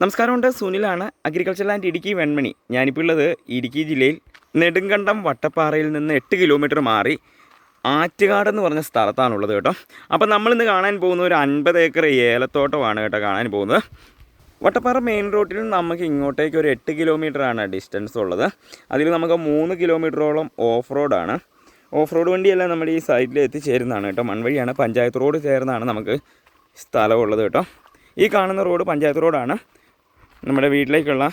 നമസ്കാരമുണ്ട് സുനിലാണ് agriculture land Idukki Venmani. ഞാനിപ്പോൾ ഉള്ളത് ഇടുക്കി ജില്ലയിൽ നെടുങ്കണ്ടം വട്ടപ്പാറയിൽ നിന്ന് എട്ട് കിലോമീറ്റർ മാറി ആറ്റുകാട് എന്ന് പറഞ്ഞ സ്ഥലത്താണുള്ളത് കേട്ടോ. അപ്പോൾ നമ്മളിന്ന് കാണാൻ പോകുന്ന ഒരു അൻപത് ഏക്കർ ഏലത്തോട്ടമാണ് കേട്ടോ കാണാൻ പോകുന്നത്. വട്ടപ്പാറ മെയിൻ റോഡിൽ നമുക്ക് ഇങ്ങോട്ടേക്ക് ഒരു എട്ട് കിലോമീറ്ററാണ് ഡിസ്റ്റൻസ് ഉള്ളത്. അതിൽ നമുക്ക് മൂന്ന് കിലോമീറ്ററോളം ഓഫ് റോഡാണ് ഓഫ് റോഡ് വണ്ടിയെല്ലാം നമ്മുടെ ഈ സൈഡിൽ എത്തിച്ചേരുന്നതാണ് കേട്ടോ. മൺവഴിയാണ് പഞ്ചായത്ത് റോഡ് ചേർന്നാണ് നമുക്ക് സ്ഥലമുള്ളത് കേട്ടോ. ഈ കാണുന്ന റോഡ് പഞ്ചായത്ത് റോഡാണ് നമ്മുടെ വീട്ടിലേക്കുള്ള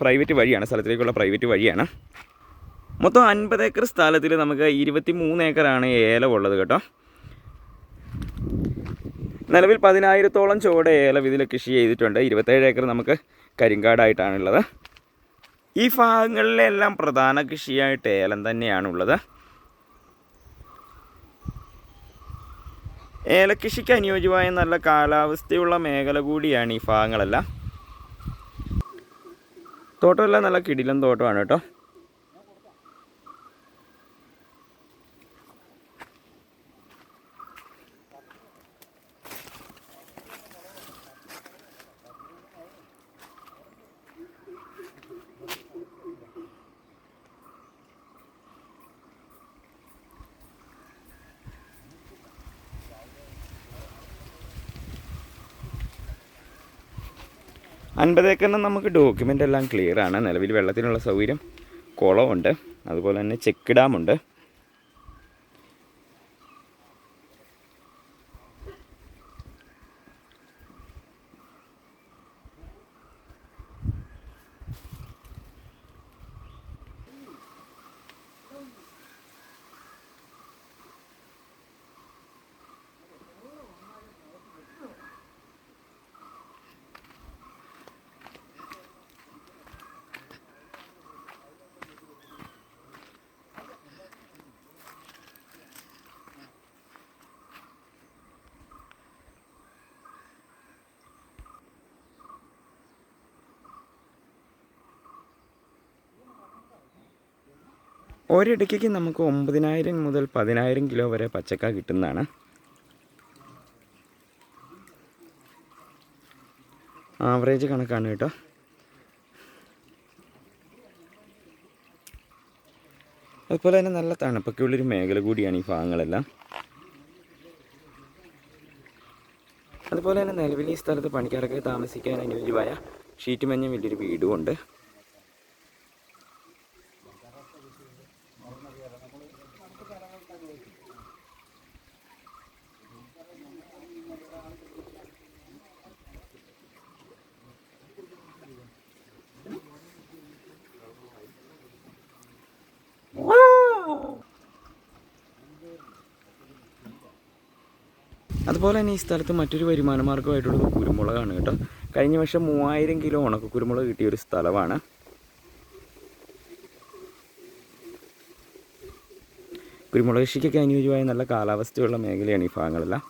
പ്രൈവറ്റ് വഴിയാണ് സ്ഥലത്തിലേക്കുള്ള പ്രൈവറ്റ് വഴിയാണ്. മൊത്തം അൻപത് ഏക്കർ സ്ഥലത്തിൽ നമുക്ക് ഇരുപത്തി മൂന്ന് ഏക്കറാണ് ഏലം ഉള്ളത് കേട്ടോ. നിലവിൽ പതിനായിരത്തോളം ചുവട് ഏലം ഇതിൽ കൃഷി ചെയ്തിട്ടുണ്ട്. ഇരുപത്തേഴ് ഏക്കർ നമുക്ക് കരിങ്കാടായിട്ടാണുള്ളത്. ഈ ഭാഗങ്ങളിലെല്ലാം പ്രധാന കൃഷിയായിട്ട് ഏലം തന്നെയാണുള്ളത്. ഏലക്കൃഷിക്ക് അനുയോജ്യമായ നല്ല കാലാവസ്ഥയുള്ള മേഖല കൂടിയാണ് ഈ ഭാഗങ്ങളെല്ലാം. തോട്ടമെല്ലാം നല്ല കിടിലം തോട്ടമാണ് കേട്ടോ. അൻപത് ഏക്കറിന് നമുക്ക് ഡോക്യുമെന്റ് എല്ലാം ക്ലിയർ ആണ്. നിലവിൽ വെള്ളത്തിനുള്ള സൗകര്യം കുളമുണ്ട് അതുപോലെ തന്നെ ചെക്ക് ഡാമുണ്ട് ഒരിടയ്ക്ക് നമുക്ക് ഒമ്പതിനായിരം മുതൽ പതിനായിരം കിലോ വരെ പച്ചക്ക കിട്ടുന്നതാണ്. ആവറേജ് കണക്കാണ് കേട്ടോ. അതുപോലെ തന്നെ നല്ല തണുപ്പൊക്കെ ഉള്ളൊരു മേഖല കൂടിയാണ് ഈ ഭാഗങ്ങളെല്ലാം. അതുപോലെ തന്നെ നിലവിൽ ഈ സ്ഥലത്ത് പണിക്കാരൊക്കെ താമസിക്കാൻ അനുയോജ്യമായ ഷീറ്റ് മഞ്ഞ വലിയൊരു വീടുമുണ്ട്. അതുപോലെ തന്നെ ഈ സ്ഥലത്ത് മറ്റൊരു വരുമാന മാർഗമായിട്ടുള്ളത് കുരുമുളകാണ് കേട്ടോ. കഴിഞ്ഞ വർഷം മൂവായിരം കിലോ ഉണക്ക കുരുമുളക് കിട്ടിയ ഒരു സ്ഥലമാണ്. കുരുമുളക് കൃഷിക്കൊക്കെ അനുയോജ്യമായ നല്ല കാലാവസ്ഥയുള്ള മേഖലയാണ് ഈ ഭാഗങ്ങളെല്ലാം.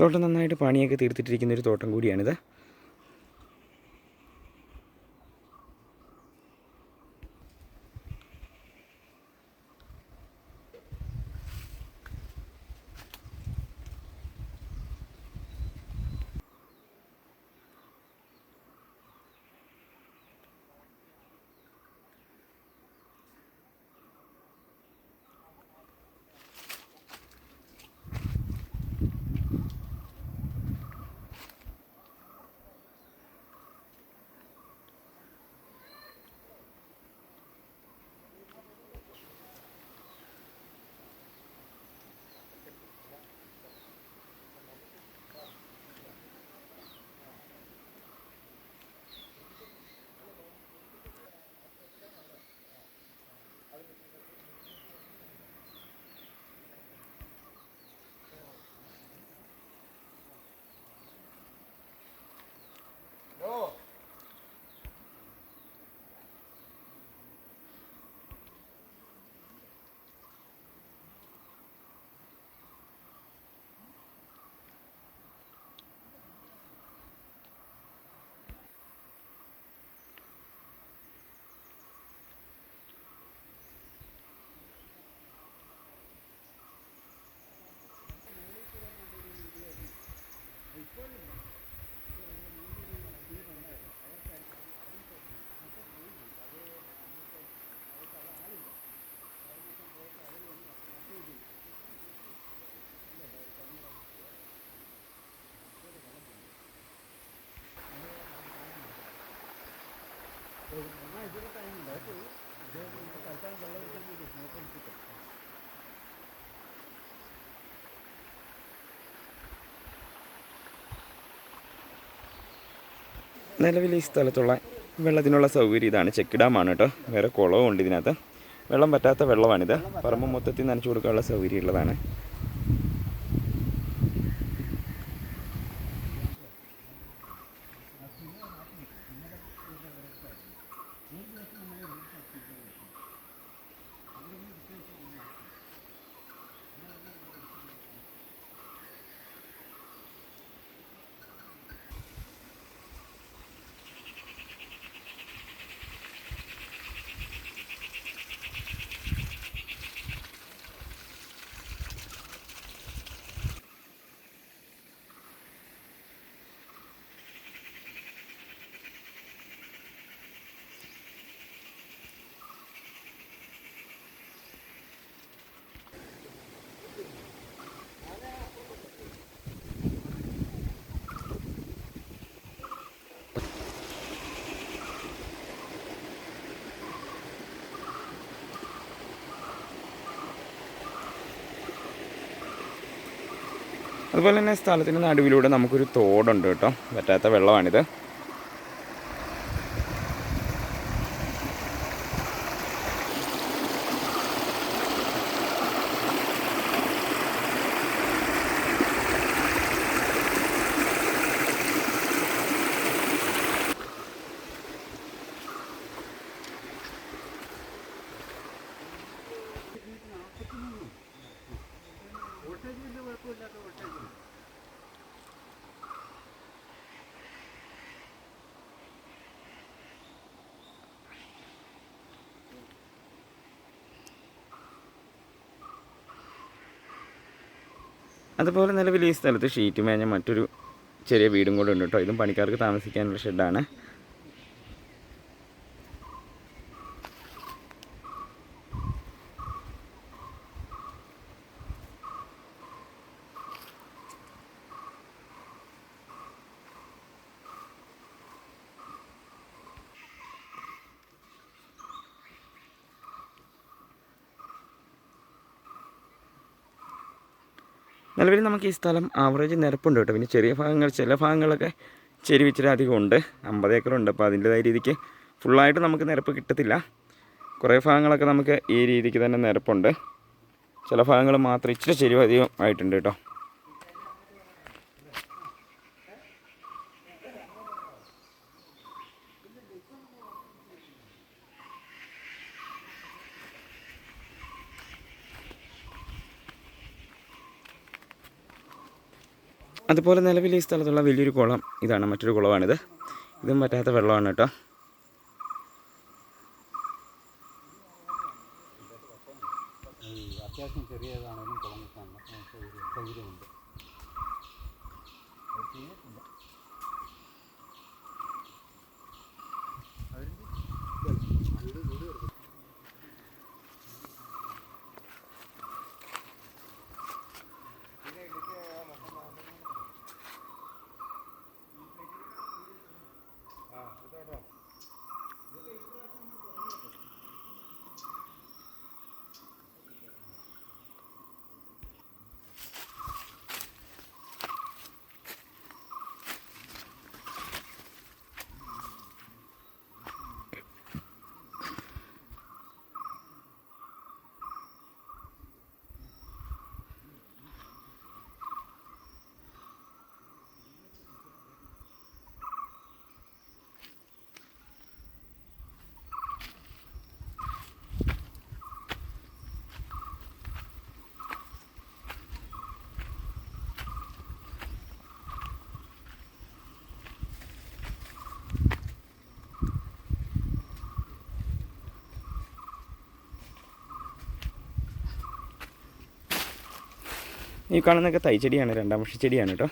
തോട്ടം നന്നായിട്ട് പണിയൊക്കെ തീർത്തിട്ടിരിക്കുന്ന ഒരു തോട്ടം കൂടിയാണിത്. നിലവിൽ ഈ സ്ഥലത്തുള്ള വെള്ളത്തിനുള്ള സൗകര്യം ഇതാണ്. ചെക്ക് ഡാമാണ് കേട്ടോ. വേറെ കുളവും ഉണ്ട് ഇതിനകത്ത്. വെള്ളം പറ്റാത്ത വെള്ളമാണിത്. പറമ്പ് മൊത്തത്തിൽ നനച്ചു കൊടുക്കാനുള്ള സൗകര്യമുള്ളതാണ് അതുപോലെ തന്നെ സ്ഥലത്തിന്റെ നടുവിലൂടെ നമുക്കൊരു തോടുണ്ട് കേട്ടോ. പറ്റാത്ത വെള്ളമാണിത്. അതുപോലെ നിലവിൽ ഈ സ്ഥലത്ത് ഷീറ്റ് മേഞ്ഞ മറ്റൊരു ചെറിയ വീടും കൂടെ ഉണ്ട് കേട്ടോ. ഇതും പണിക്കാർക്ക് താമസിക്കാനുള്ള ഷെഡാണ്. നിലവിൽ നമുക്ക് ഈ സ്ഥലം ആവറേജ് നിരപ്പുണ്ട് കേട്ടോ. പിന്നെ ചെറിയ ഭാഗങ്ങൾ ചില ഭാഗങ്ങളൊക്കെ ചെരുവ് ഇച്ചിരി അധികം ഉണ്ട്. അമ്പത് ഏക്കറുണ്ട് അപ്പോൾ അതിന്റെതായ രീതിക്ക് ഫുള്ളായിട്ട് നമുക്ക് നിരപ്പ് കിട്ടത്തില്ല. കുറേ ഭാഗങ്ങളൊക്കെ നമുക്ക് ഈ രീതിക്ക് തന്നെ നിരപ്പുണ്ട്. ചില ഭാഗങ്ങൾ മാത്രം ഇച്ചിരി ചെരുവ് അധികം ആയിട്ടുണ്ട് കേട്ടോ. അതുപോലെ നിലവിൽ ഈ സ്ഥലത്തുള്ള വലിയൊരു കുളം ഇതാണ് മറ്റൊരു കുളമാണിത്. ഇതും പറ്റാത്ത വെള്ളമാണ് കേട്ടോ. അത്യാവശ്യം ചെറിയതാണെങ്കിലും കുളം സൗകര്യം സൗകര്യമുണ്ട് ഈ കാണുന്നൊക്കെ തൈച്ചെടിയാണ് രണ്ടാം വർഷ ചെടിയാണ് കേട്ടോ.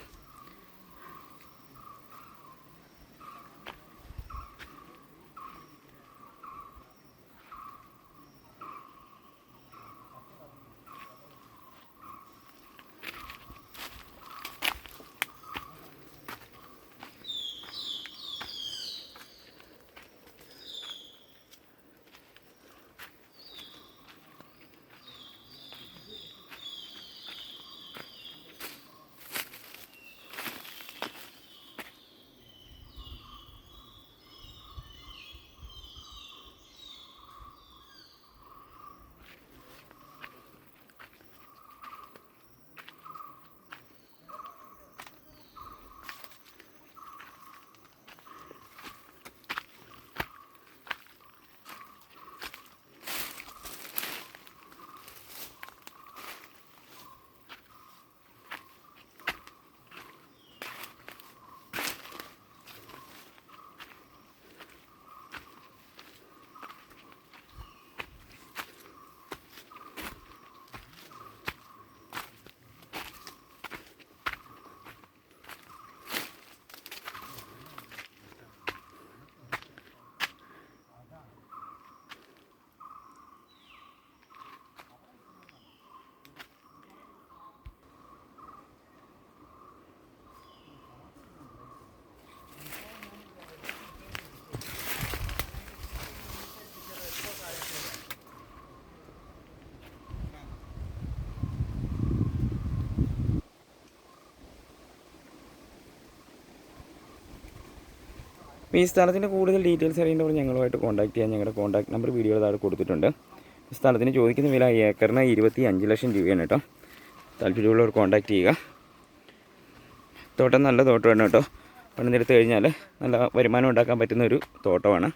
ഈ സ്ഥലത്തിന്റെ കൂടുതൽ ഡീറ്റെയിൽസ് അറിയേണ്ടവർ ഞങ്ങളുമായിട്ട് കോൺടാക്ട് ചെയ്യാൻ ഞങ്ങളുടെ കോൺടാക്ട് നമ്പർ വീഡിയോ താഴെ കൊടുത്തിട്ടുണ്ട്. സ്ഥലത്തിന് ചോദിക്കുന്ന വില ഏക്കറിന് ഇരുപത്തി അഞ്ച് ലക്ഷം രൂപയാണ് കേട്ടോ. താല്പര്യമുള്ളവർ കോൺടാക്ട് ചെയ്യുക. തോട്ടം നല്ല തോട്ടമാണ് കേട്ടോ. പണിതെടുത്ത് കഴിഞ്ഞാൽ നല്ല വരുമാനം ഉണ്ടാക്കാൻ പറ്റുന്ന ഒരു തോട്ടമാണ്.